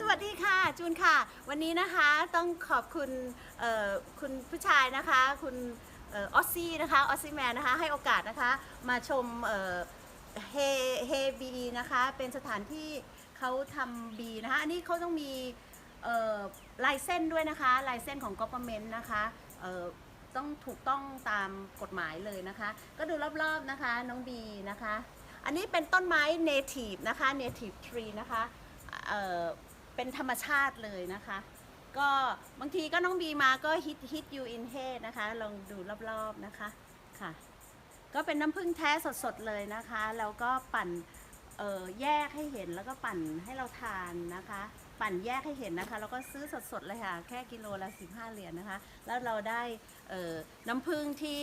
สวัสดีค่ะจูนค่ะ วันนี้นะคะต้องขอบคุณคุณผู้ชายนะคะ คุณออออสซี่นะคะออสซี่แมนนะคะให้โอกาสนะคะมาชมเฮเฮบีนะคะเป็นสถานที่เขาทำบีนะคะอันนี้เขาต้องมีลายเส้นด้วยนะคะลายเส้นของ government นะคะต้องถูกต้องตามกฎหมายเลยนะคะ ก็ดูรอบๆนะคะน้องบีนะคะ อันนี้เป็นต้นไม้ native นะคะ native tree นะคะ เป็นธรรมชาติเลยนะคะ ก็บางทีก็น้องบีมาก็ฮิตฮิตยูอินเฮนะคะ ลองดูรอบๆนะคะค่ะ ก็เป็นน้ำผึ้งแท้สดๆเลยนะคะ แล้วก็ปั่นแยกให้เห็นแล้วก็ปั่นให้เราทานนะคะ ปั่นแยกให้เห็นนะคะ แล้วก็ซื้อสดๆเลยค่ะ แค่กิโลละ 15 เหรียญนะคะ แล้วเราได้เอ่อน้ำผึ้งที่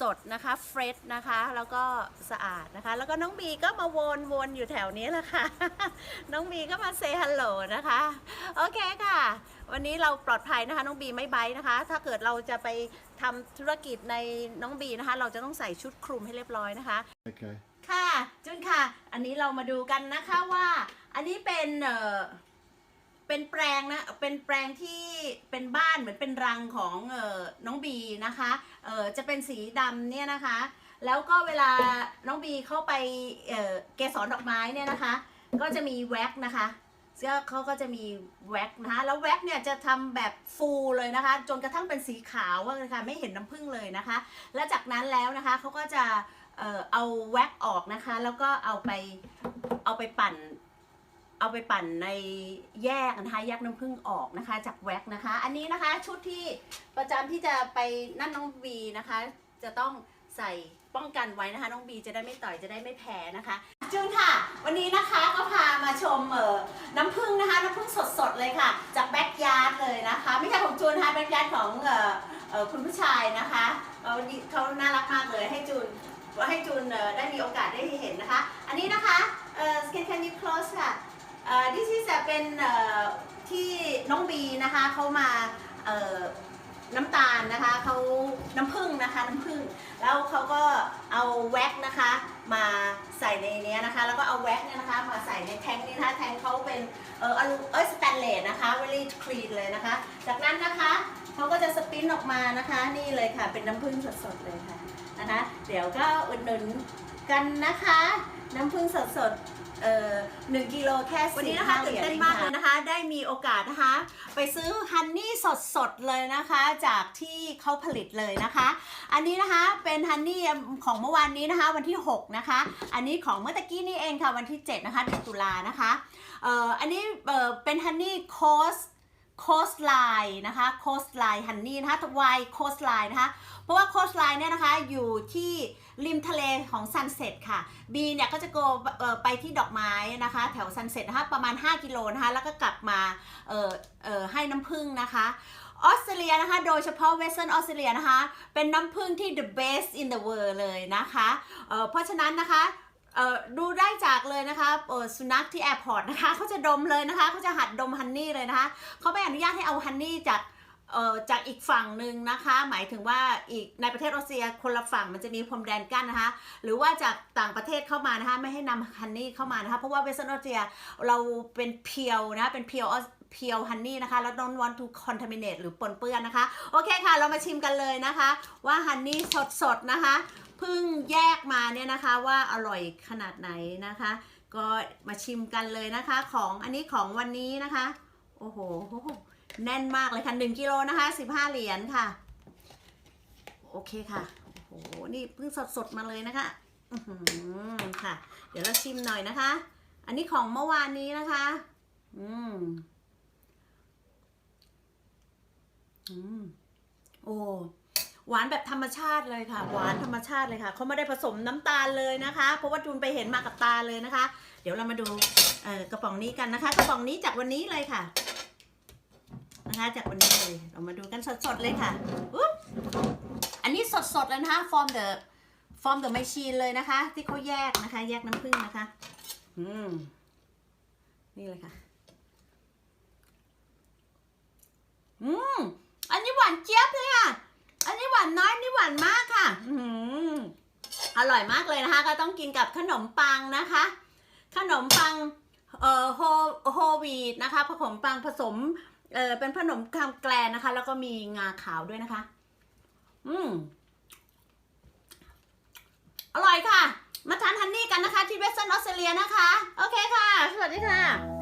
สดนะคะเฟรชนะคะ แล้วก็สะอาดนะคะ แล้วก็น้องบีก็มาวนๆอยู่แถวนี้แหละค่ะ น้องบีก็มาเซฮัลโหลนะคะ โอเคค่ะ วันนี้เราปลอดภัยนะคะ น้องบีไม่ไบท์นะคะ ถ้าเกิดเราจะไปทำธุรกิจในน้องบีนะคะ เราจะต้องใส่ชุดคลุมให้เรียบร้อยนะคะ Okay. ค่ะ จุนค่ะ อันนี้เรามาดูกันนะคะว่า อันนี้เป็นเอ่อ เป็นแปลงนะ เป็นแปลงที่เป็นบ้านเหมือนเป็นรังของเอ่อน้องบีนะคะ เอ่อจะเป็นสีดำเนี่ยนะคะ แล้วก็เวลาน้องบีเข้าไปเอ่อเกสรดอกไม้เนี่ยนะคะ ก็จะมีแว็กนะคะก็เขาก็จะมีแว็กนะคะ แล้วแว็กเนี่ยจะทำแบบฟูเลยนะคะ จนกระทั่งเป็นสีขาวเลยค่ะไม่เห็นน้ำผึ้งเลยนะคะ และจากนั้นแล้วนะคะเขาก็จะเออเอาแว็กออกนะคะ แล้วก็เอาไปเอาไปปั่น เอาไปปั่นในแยกนะคะแยกน้ำผึ้งออกนะคะ จากแว็กนะคะ อันนี้นะคะชุดที่ประจำที่จะไปนั่นน้องบีนะคะ จะต้องใส่ป้องกันไว้นะคะ น้องบีจะได้ไม่ต่อยจะได้ไม่แพ้นะคะจูนค่ะ วันนี้นะคะก็พามาชมเออน้ำผึ้งนะคะ น้ำผึ้งสดๆเลยค่ะ จากแบ็กยาร์ดเลยนะคะ ไม่ใช่ของจูนนะคะแบ็กยาร์ดของเออเออคุณผู้ชายนะคะเขาเขาน่ารักมากเลยให้จูนว่าให้จูนเออได้มีโอกาสได้เห็นนะคะ อันนี้นะคะเออ can can you close ค่ะ เป็นเอ่อที่น้องบีนะคะเขามาน้ำตาลนะคะเขาน้ำผึ้งนะคะน้ำผึ้งแล้วเขาก็เอาแว็กนะคะมาใส่ในนี้นะคะ แล้วก็เอาแว็กเนี่ยนะคะมาใส่ในแทงนี้นะคะแทงเขาเป็นเอออลูเออสแตนเลสนะคะ very clean เลยนะคะ จากนั้นนะคะเขาก็จะสปินออกมานะคะ นี่เลยค่ะเป็นน้ำผึ้งสดๆเลยค่ะนะคะ เดี๋ยวก็อุดหนุน กันนะคะ น้ำผึ้งสดสดๆเอ่อหนึ่งกิโลแค่วันนี้สิบนะคะห้าเหรียญตื่นเต้นเองมากค่ะนะคะ ได้มีโอกาสนะคะ ไปซื้อฮันนี่สดสดๆเลยนะคะ จากที่เขาผลิตเลยนะคะ อันนี้นะคะเป็นฮันนี่ของเมื่อวานนี้นะคะ วันที่ 6 นะคะ อันนี้ของเมื่อตะกี้นี่เองค่ะวันที่ 7 นะคะเดือนตุลานะคะเอ่ออันนี้เอ่อเป็นฮันนี่โคส โคสไลน์นะคะโคสไลน์ฮันนี่นะคะวายโคสไลน์นะคะ เพราะว่าโคสไลน์เนี่ยนะคะอยู่ที่ริมทะเลของซันเซ็ตค่ะบีเนี่ยก็จะโกไปที่ดอกไม้นะคะแถวซันเซ็ตนะคะประมาณ 5 กิโลนะคะแล้วก็กลับมาเออเออให้น้ำผึ้งนะคะออสเตรเลียนะคะ โดยเฉพาะเวสเทิร์นออสเตรเลียนะคะ เป็นน้ำผึ้งที่ the best in the world เลยนะคะเเพราะฉะนั้นนะคะ เอ่อดูได้จากเลยนะคะเออสุนัขที่แอร์พอร์ตนะคะเขาจะดมเลยนะคะเขาจะหัดดมฮันนี่เลยนะคะเขาไม่อนุญาตให้เอาฮันนี่จากเอ่อจากอีกฝั่งหนึ่งนะคะ หมายถึงว่าอีกในประเทศรัสเซียคนละฝั่งมันจะมีพรมแดนกั้นนะคะ หรือว่าจากต่างประเทศเข้ามานะคะไม่ให้นำฮันนี่เข้ามานะคะ เพราะว่าเวสเทิร์ออสเตรียเราเป็นเพียวนะเป็นเพียวเพียวฮันนี่นะคะ แล้ว don't want to contaminate หรือปนเปื้อนนะคะ โอเคค่ะ เรามาชิมกันเลยนะคะ ว่าฮันนี่สดๆนะคะ พิ่งแยกมาเนี่ยนะคะว่าอร่อยขนาดไหนนะคะ ก็มาชิมกันเลยนะคะของอันนี้ของวันนี้นะคะ โอ้โห แน่นมากเลยค่ะ1กิโลนะคะ 15 เหรียญค่ะ โอเคค่ะโอ้โหนี่เพิ่งสดๆมาเลยนะคะอื้อหือค่ะ เดี๋ยวเราชิมหน่อยนะคะ อันนี้ของเมื่อวานนี้นะคะ อืม อืม โอ้ หวานแบบธรรมชาติเลยค่ะ หวานธรรมชาติเลยค่ะเขาไม่ได้ผสมน้ำตาลเลยนะคะ เพราะว่าจูนไปเห็นมากับตาเลยนะคะ เดี๋ยวเรามาดูเอ่อกระป๋องนี้กันนะคะ กระป๋องนี้จากวันนี้เลยค่ะนะคะจากวันนี้เลยเรามาดูกันสดๆเลยค่ะอุ๊บอันนี้สดๆเลยนะคะ from the from the machine เลยนะคะ ที่เขาแยกนะคะ แยกน้ำผึ้งนะคะ อืมนี่เลยค่ะ อืมอันนี้หวานเจี๊ยบเลยค่ะอันนี้หวานน้อยนี่หวานมากค่ะอร่อยมากเลยนะคะ ก็ต้องกินกับขนมปังนะคะ ขนมปังเอ่อโฮโฮวีดนะคะผสมปังผสมเอ่อเป็นขนมคำแกลนะคะ แล้วก็มีงาขาวด้วยนะคะ อืมอร่อยค่ะ มาทานฮันนี่กันนะคะ ที่เวสเทิร์นออสเตรเลียนะคะ โอเคค่ะ สวัสดีค่ะ